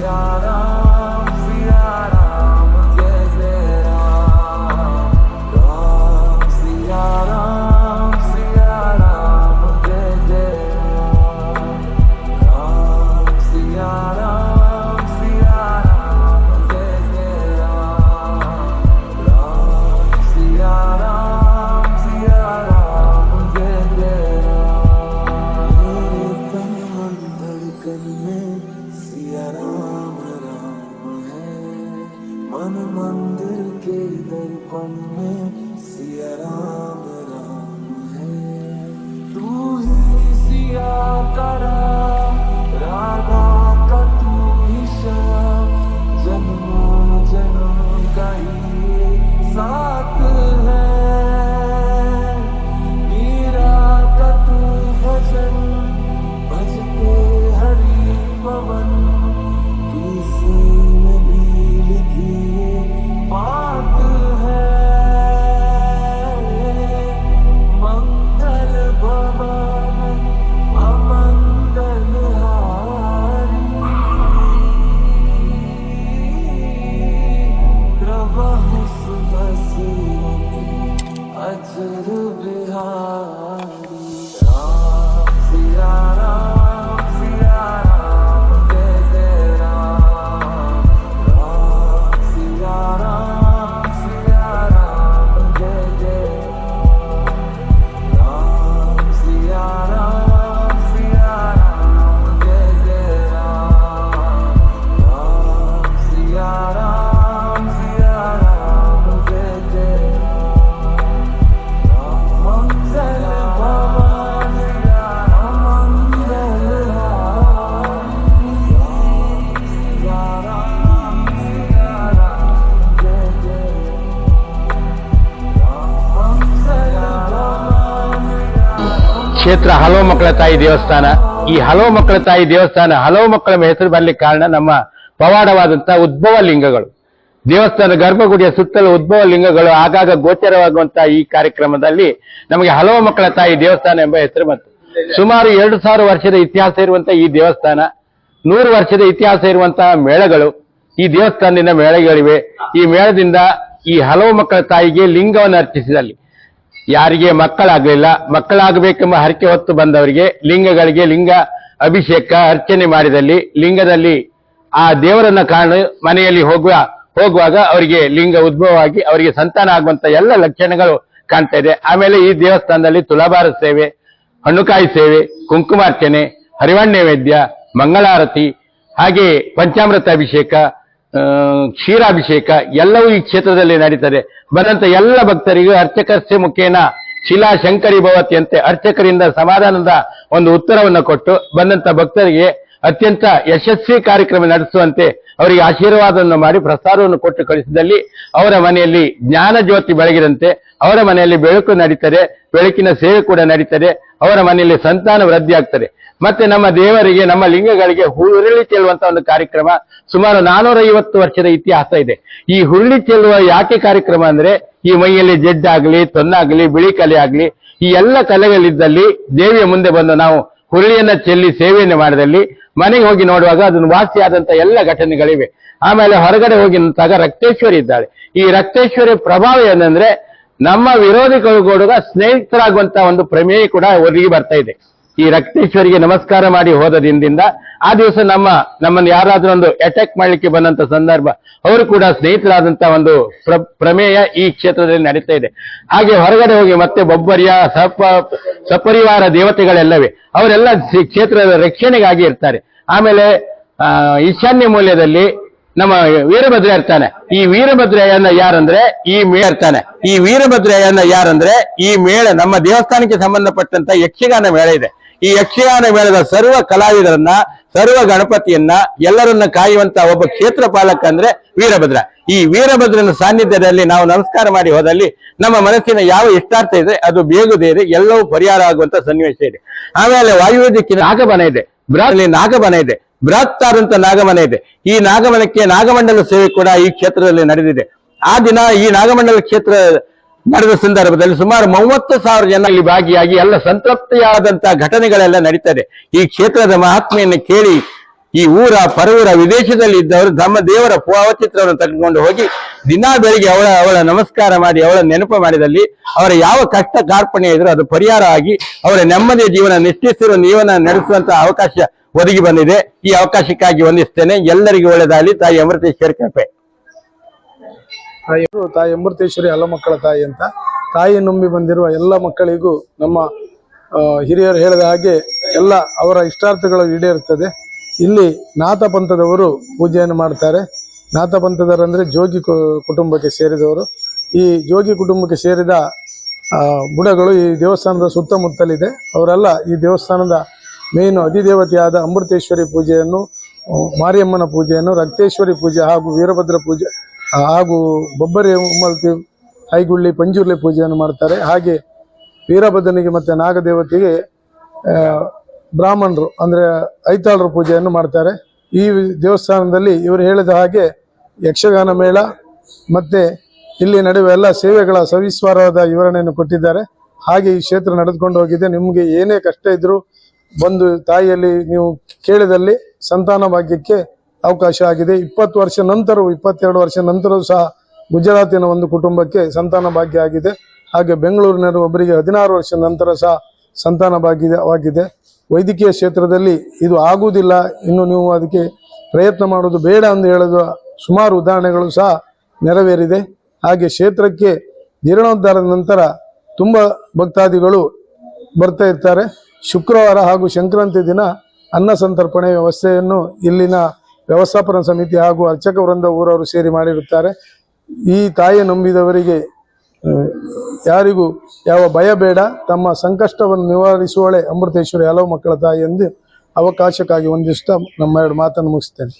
Yeah. I to do behind. ಕ್ಷೇತ್ರ ಹಲವು ಮಕ್ಕಳ ತಾಯಿ ದೇವಸ್ಥಾನ. ಈ ಹಲವು ಮಕ್ಕಳ ತಾಯಿ ದೇವಸ್ಥಾನ ಹಲವು ಮಕ್ಕಳ ಹೆಸರು ಬರಲಿಕ್ಕೆ ಕಾರಣ ನಮ್ಮ ಪವಾಡವಾದಂತ ಉದ್ಭವ ಲಿಂಗಗಳು. ದೇವಸ್ಥಾನದ ಗರ್ಭಗುಡಿಯ ಸುತ್ತಲೂ ಉದ್ಭವ ಲಿಂಗಗಳು ಆಗಾಗ ಗೋಚರವಾಗುವಂತಹ ಈ ಕಾರ್ಯಕ್ರಮದಲ್ಲಿ ನಮಗೆ ಹಲವು ಮಕ್ಕಳ ತಾಯಿ ದೇವಸ್ಥಾನ ಎಂಬ ಹೆಸರು ಬಂತು. ಸುಮಾರು ಎರಡು ಸಾವಿರ ವರ್ಷದ ಇತಿಹಾಸ ಇರುವಂತಹ ಈ ದೇವಸ್ಥಾನ, ನೂರು ವರ್ಷದ ಇತಿಹಾಸ ಇರುವಂತಹ ಮೇಳಗಳು, ಈ ದೇವಸ್ಥಾನದಿಂದ ಮೇಳಗಳಿವೆ. ಈ ಮೇಳದಿಂದ ಈ ಹಲವು ಮಕ್ಕಳ ತಾಯಿಗೆ ಲಿಂಗವನ್ನು ಅರ್ಪಿಸಿದಲ್ಲಿ. ಯಾರಿಗೆ ಮಕ್ಕಳಾಗಲಿಲ್ಲ, ಮಕ್ಕಳಾಗಬೇಕೆಂಬ ಹರಕೆ ಹೊತ್ತು ಬಂದವರಿಗೆ ಲಿಂಗಗಳಿಗೆ ಲಿಂಗ ಅಭಿಷೇಕ ಅರ್ಚನೆ ಮಾಡಿದಲ್ಲಿ ಲಿಂಗದಲ್ಲಿ ಆ ದೇವರನ್ನ ಕಾಣ ಮನೆಯಲ್ಲಿ ಹೋಗುವ, ಹೋಗುವಾಗ ಅವರಿಗೆ ಲಿಂಗ ಉದ್ಭವವಾಗಿ ಅವರಿಗೆ ಸಂತಾನ ಆಗುವಂತ ಎಲ್ಲ ಲಕ್ಷಣಗಳು ಕಾಣ್ತಾ ಇದೆ. ಆಮೇಲೆ ಈ ದೇವಸ್ಥಾನದಲ್ಲಿ ತುಲಾಭಾರ ಸೇವೆ, ಹಣ್ಣುಕಾಯಿ ಸೇವೆ, ಕುಂಕುಮಾರ್ಚನೆ, ಹರಿವಣ್ಣ ನೈವೇದ್ಯ ಮಂಗಳಾರತಿ, ಹಾಗೆ ಪಂಚಾಮೃತ ಅಭಿಷೇಕ ಕ್ಷೀರಾಭಿಷೇಕ ಎಲ್ಲವೂ ಈ ಕ್ಷೇತ್ರದಲ್ಲಿ ನಡೀತದೆ. ಬಂದಂತ ಎಲ್ಲ ಭಕ್ತರಿಗೂ ಅರ್ಚಕರ್ಸ್ಯ ಮುಖೇನ ಶಿಲಾ ಶಂಕರಿ ಭವತಿಯಂತೆ ಅರ್ಚಕರಿಂದ ಸಮಾಧಾನದ ಒಂದು ಉತ್ತರವನ್ನು ಕೊಟ್ಟು ಬಂದಂತ ಭಕ್ತರಿಗೆ ಅತ್ಯಂತ ಯಶಸ್ವಿ ಕಾರ್ಯಕ್ರಮ ನಡೆಸುವಂತೆ ಅವರಿಗೆ ಆಶೀರ್ವಾದವನ್ನು ಮಾಡಿ ಪ್ರಸಾರವನ್ನು ಕೊಟ್ಟು ಕಳಿಸಿದಲ್ಲಿ ಅವರ ಮನೆಯಲ್ಲಿ ಜ್ಞಾನ ಜ್ಯೋತಿ ಬೆಳಗಿದಂತೆ ಅವರ ಮನೆಯಲ್ಲಿ ಬೆಳಕು ನಡೀತದೆ. ಬೆಳಕಿನ ಸೇವೆ ಕೂಡ ನಡೀತದೆ. ಅವರ ಮನೆಯಲ್ಲಿ ಸಂತಾನ ವೃದ್ಧಿ ಆಗ್ತದೆ ಮತ್ತೆ ನಮ್ಮ ದೇವರಿಗೆ, ನಮ್ಮ ಲಿಂಗಗಳಿಗೆ ಹುರುಳಿ ಚೆಲ್ಲುವಂತ ಒಂದು ಕಾರ್ಯಕ್ರಮ ಸುಮಾರು ನಾನೂರ ಐವತ್ತು ವರ್ಷದ ಇತಿಹಾಸ ಇದೆ. ಈ ಹುರುಳಿ ಚೆಲ್ಲುವ ಯಾಕೆ ಕಾರ್ಯಕ್ರಮ ಅಂದ್ರೆ, ಈ ಮೈಯಲ್ಲಿ ಜಡ್ಡಾಗ್ಲಿ ತೊನ್ನಾಗ್ಲಿ, ಬಿಳಿ ಕಲೆ ಆಗ್ಲಿ, ಈ ಎಲ್ಲ ಕಲೆಗಳಿದ್ದಲ್ಲಿ ದೇವಿಯ ಮುಂದೆ ಬಂದು ನಾವು ಹುರುಳಿಯನ್ನ ಚೆಲ್ಲಿ ಸೇವೆಯನ್ನು ಮಾಡಿದಲ್ಲಿ, ಮನೆಗೆ ಹೋಗಿ ನೋಡುವಾಗ ಅದನ್ನು ವಾಸಿಯಾದಂತ ಎಲ್ಲ ಘಟನೆಗಳಿವೆ. ಆಮೇಲೆ ಹೊರಗಡೆ ಹೋಗಿ ನಿಂತಾಗ ರಕ್ತೇಶ್ವರಿ ಇದ್ದಾಳೆ. ಈ ರಕ್ತೇಶ್ವರಿ ಪ್ರಭಾವ ಏನಂದ್ರೆ, ನಮ್ಮ ವಿರೋಧಿಗಳು ಕೂಡ ಸ್ನೇಹಿತರಾಗುವಂತ ಒಂದು ಪ್ರಮೇಯ ಕೂಡ ಒದಗಿ ಬರ್ತಾ ಇದೆ. ಈ ರಕ್ತೇಶ್ವರಿಗೆ ನಮಸ್ಕಾರ ಮಾಡಿ ಹೋದ ದಿನದಿಂದ ಆ ದಿವಸ ನಮ್ಮ, ನಮ್ಮನ್ನು ಯಾರಾದ್ರೂ ಒಂದು ಅಟ್ಯಾಕ್ ಮಾಡಲಿಕ್ಕೆ ಬಂದಂತ ಸಂದರ್ಭ, ಅವರು ಕೂಡ ಸ್ನೇಹಿತರಾದಂತ ಒಂದು ಪ್ರ- ಪ್ರಮೇಯ ಈ ಕ್ಷೇತ್ರದಲ್ಲಿ ನಡೀತಾ ಇದೆ. ಹಾಗೆ ಹೊರಗಡೆ ಹೋಗಿ ಮತ್ತೆ ಬೊಬ್ಬರಿಯ ಸಪ, ಸಪರಿವಾರ ದೇವತೆಗಳೆಲ್ಲವೇ, ಅವರೆಲ್ಲ ಕ್ಷೇತ್ರದ ರಕ್ಷಣೆಗಾಗಿ ಇರ್ತಾರೆ. ಆಮೇಲೆ ಈಶಾನ್ಯ ಮೂಲ್ಯದಲ್ಲಿ ನಮ್ಮ ವೀರಭದ್ರ ಇರ್ತಾನೆ. ಈ ವೀರಭದ್ರಯ್ಯನ ಯಾರಂದ್ರೆ? ಈ ಮೇಳ ಇರ್ತಾನೆ. ಈ ವೀರಭದ್ರಯ್ಯನ ಯಾರಂದ್ರೆ? ಈ ಮೇಳ, ನಮ್ಮ ದೇವಸ್ಥಾನಕ್ಕೆ ಸಂಬಂಧಪಟ್ಟಂತ ಯಕ್ಷಗಾನ ಮೇಳ ಇದೆ. ಈ ಯಕ್ಷಗಾನ ಮೇಳದ ಸರ್ವ ಕಲಾವಿದರನ್ನ, ಸರ್ವ ಗಣಪತಿಯನ್ನ, ಎಲ್ಲರನ್ನ ಕಾಯುವಂತ ಒಬ್ಬ ಕ್ಷೇತ್ರ ಪಾಲಕ ಅಂದ್ರೆ ವೀರಭದ್ರ. ಈ ವೀರಭದ್ರನ ಸಾನ್ನಿಧ್ಯದಲ್ಲಿ ನಾವು ನಮಸ್ಕಾರ ಮಾಡಿ ಹೋದಲ್ಲಿ ನಮ್ಮ ಮನಸ್ಸಿನ ಯಾವ ಇಷ್ಟಾರ್ಥ ಇದೆ, ಅದು ಬೇಗುದೇ ಇದೆ, ಎಲ್ಲವೂ ಪರಿಹಾರ ಆಗುವಂತ ಸನ್ನಿವೇಶ ಇದೆ. ಆಮೇಲೆ ವಾಯುವ್ಯ ದಿಕ್ಕಿನ ನಾಗಬನ ಇದೆ. ಬೃಹತ್ ನಾಗಮನ ಇದೆ. ಬೃಹತ್ ಆದಂತ ನಾಗಮನ ಇದೆ. ಈ ನಾಗಮನಕ್ಕೆ ನಾಗಮಂಡಲ ಸೇವೆ ಕೂಡ ಈ ಕ್ಷೇತ್ರದಲ್ಲಿ ನಡೆದಿದೆ. ಆ ದಿನ ಈ ನಾಗಮಂಡಲ ಕ್ಷೇತ್ರ ನಡೆದ ಸಂದರ್ಭದಲ್ಲಿ ಸುಮಾರು ಮೂವತ್ತು ಸಾವಿರ ಜನ ಇಲ್ಲಿ ಭಾಗಿಯಾಗಿ ಎಲ್ಲ ಸಂತೃಪ್ತಿಯಾದಂತಹ ಘಟನೆಗಳೆಲ್ಲ ನಡೀತದೆ. ಈ ಕ್ಷೇತ್ರದ ಮಹಾತ್ಮೆಯನ್ನು ಕೇಳಿ ಈ ಊರ ಪರವೂರ ವಿದೇಶದಲ್ಲಿ ಇದ್ದವರು ತಮ್ಮ ದೇವರ ಭಾವಚಿತ್ರವನ್ನು ತೆಗೆದುಕೊಂಡು ಹೋಗಿ ದಿನಾ ಬೆಳಿಗ್ಗೆ ಅವಳ ಅವಳ ನಮಸ್ಕಾರ ಮಾಡಿ, ಅವಳ ನೆನಪು ಮಾಡಿದಲ್ಲಿ ಅವರ ಯಾವ ಕಷ್ಟ ಕಾರ್ಪಣ್ಯ ಇದ್ರೂ ಅದು ಪರಿಹಾರ ಆಗಿ ಅವರ ನೆಮ್ಮದಿಯ ಜೀವನ ನಿಷ್ಠಿಸಿರುವ ಜೀವನ ನಡೆಸುವಂತ ಅವಕಾಶ ಒದಗಿ ಬಂದಿದೆ. ಈ ಅವಕಾಶಕ್ಕಾಗಿ ವಂದಿಸ್ತೇನೆ. ಎಲ್ಲರಿಗೂ ಒಳ್ಳೆದಾಗಲಿ. ತಾಯಿ ಅಮೃತೇಶ್ವರ ಕೃಪೆ ತಾಯಿ ತಾಯಿ ಅಮೃತೇಶ್ವರಿ ಮಕ್ಕಳ ತಾಯಿ ಅಂತ. ತಾಯಿ ನಂಬಿ ಬಂದಿರುವ ಎಲ್ಲ ಮಕ್ಕಳಿಗೂ ನಮ್ಮ ಹಿರಿಯರು ಹೇಳಿದ ಹಾಗೆ ಎಲ್ಲ ಅವರ ಇಷ್ಟಾರ್ಥಗಳು ಈಡೇರುತ್ತದೆ. ಇಲ್ಲಿ ನಾಥ ಪಂಥದವರು ಪೂಜೆಯನ್ನು ಮಾಡ್ತಾರೆ. ನಾಥ ಪಂಥದವರಂದ್ರೆ ಜೋಗಿ ಕುಟುಂಬಕ್ಕೆ ಸೇರಿದವರು. ಈ ಜೋಗಿ ಕುಟುಂಬಕ್ಕೆ ಸೇರಿದ ಬುಡಗಳು ಈ ದೇವಸ್ಥಾನದ ಸುತ್ತಮುತ್ತಲಿದೆ. ಅವರೆಲ್ಲ ಈ ದೇವಸ್ಥಾನದ ಮೇನು ಅಧಿದೇವತೆಯಾದ ಅಮೃತೇಶ್ವರಿ ಪೂಜೆಯನ್ನು, ಮಾರಿಯಮ್ಮನ ಪೂಜೆಯನ್ನು, ರಕ್ತೇಶ್ವರಿ ಪೂಜೆ ಹಾಗೂ ವೀರಭದ್ರ ಪೂಜೆ ಹಾಗೂ ಬೊಬ್ಬರಿ ಉಮ್ಮಲ್ತಿ, ಐಗುಳ್ಳಿ, ಪಂಜುರ್ಲಿ ಪೂಜೆಯನ್ನು ಮಾಡ್ತಾರೆ. ಹಾಗೆ ವೀರಭದ್ರನಿಗೆ ಮತ್ತು ನಾಗದೇವತೆಗೆ ಬ್ರಾಹ್ಮಣರು, ಅಂದರೆ ಐತಾಳರ ಪೂಜೆಯನ್ನು ಮಾಡ್ತಾರೆ. ಈ ದೇವಸ್ಥಾನದಲ್ಲಿ ಇವರು ಹೇಳಿದ ಹಾಗೆ ಯಕ್ಷಗಾನ ಮೇಳ, ಮತ್ತು ಇಲ್ಲಿ ನಡೆಯುವ ಎಲ್ಲ ಸೇವೆಗಳ ಸವಿಸ್ವಾರವಾದ ವಿವರಣೆಯನ್ನು ಕೊಟ್ಟಿದ್ದಾರೆ. ಹಾಗೆ ಈ ಕ್ಷೇತ್ರ ನಡೆದುಕೊಂಡು ಹೋಗಿದೆ. ನಿಮಗೆ ಏನೇ ಕಷ್ಟ ಇದ್ದರೂ ಬಂದು ತಾಯಿಯಲ್ಲಿ ನೀವು ಕೇಳಿದಲ್ಲಿ ಸಂತಾನ ಭಾಗ್ಯಕ್ಕೆ ಅವಕಾಶ ಆಗಿದೆ. ಇಪ್ಪತ್ತು ವರ್ಷ ನಂತರವೂ, ಇಪ್ಪತ್ತೆರಡು ವರ್ಷ ನಂತರವೂ ಸಹ ಗುಜರಾತಿನ ಒಂದು ಕುಟುಂಬಕ್ಕೆ ಸಂತಾನ ಭಾಗ್ಯ ಆಗಿದೆ. ಹಾಗೆ ಬೆಂಗಳೂರಿನ ಒಬ್ಬರಿಗೆ ಹದಿನಾರು ವರ್ಷ ನಂತರ ಸಹ ಸಂತಾನ ಭಾಗ್ಯವಾಗಿದೆ ವೈದ್ಯಕೀಯ ಕ್ಷೇತ್ರದಲ್ಲಿ ಇದು ಆಗುವುದಿಲ್ಲ. ಇನ್ನು ನೀವು ಅದಕ್ಕೆ ಪ್ರಯತ್ನ ಮಾಡೋದು ಬೇಡ ಎಂದು ಹೇಳಿದ ಸುಮಾರು ಉದಾಹರಣೆಗಳು ಸಹ ನೆರವೇರಿದೆ. ಹಾಗೆ ಕ್ಷೇತ್ರಕ್ಕೆ ಜೀರ್ಣೋದ್ಧಾರದ ನಂತರ ತುಂಬ ಭಕ್ತಾದಿಗಳು ಬರ್ತಾ ಇರ್ತಾರೆ. ಶುಕ್ರವಾರ ಹಾಗೂ ಸಂಕ್ರಾಂತಿ ದಿನ ಅನ್ನ ಸಂತರ್ಪಣೆ ವ್ಯವಸ್ಥೆಯನ್ನು ಇಲ್ಲಿನ ವ್ಯವಸ್ಥಾಪನಾ ಸಮಿತಿ ಹಾಗೂ ಅರ್ಚಕ ವೃಂದ ಊರವರು ಸೇರಿ ಮಾಡಿರುತ್ತಾರೆ. ಈ ತಾಯಿ ನಂಬಿದವರಿಗೆ ಯಾರಿಗೂ ಯಾವ ಭಯ ಬೇಡ, ತಮ್ಮ ಸಂಕಷ್ಟವನ್ನು ನಿವಾರಿಸುವಳೆ ಅಮೃತೇಶ್ವರಿ ಹಲವು ಮಕ್ಕಳ ತಾಯಿ ಎಂದು ಅವಕಾಶಕ್ಕಾಗಿ ಒಂದಿಷ್ಟು ನಮ್ಮ ಎರಡು ಮಾತನ್ನು ಮುಗಿಸ್ತೇನೆ.